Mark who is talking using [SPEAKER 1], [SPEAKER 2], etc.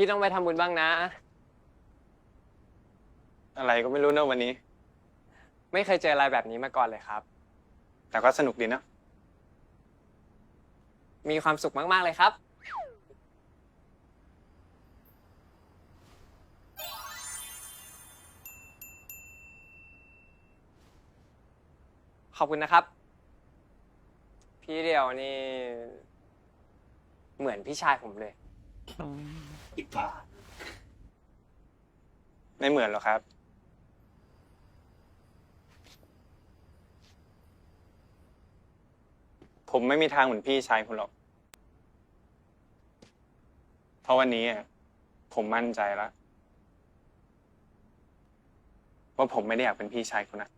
[SPEAKER 1] พี่ต้องไปทำบุญบ้างนะ
[SPEAKER 2] อะไรก็ไม่รู้เนอะวันนี้
[SPEAKER 1] ไม่เคยเจออะไรแบบนี้มาก่อนเลยครับ
[SPEAKER 2] แต่ก็สนุกดีเนอะ
[SPEAKER 1] มีความสุขมาก ๆ เลยครับ ขอบคุณนะครับ พี่เดียวนี่ เหมือนพี่ชายผมเลย
[SPEAKER 3] อีกฝ่า
[SPEAKER 2] ไม่เหมือนหรอกครับ ผมไม่มีทางเหมือนพี่ชายคุณหรอก เพราะวันนี้อะผมมั่นใจแล้ว ว่าผมไม่ได้อยากเป็นพี่ชายคุณนะ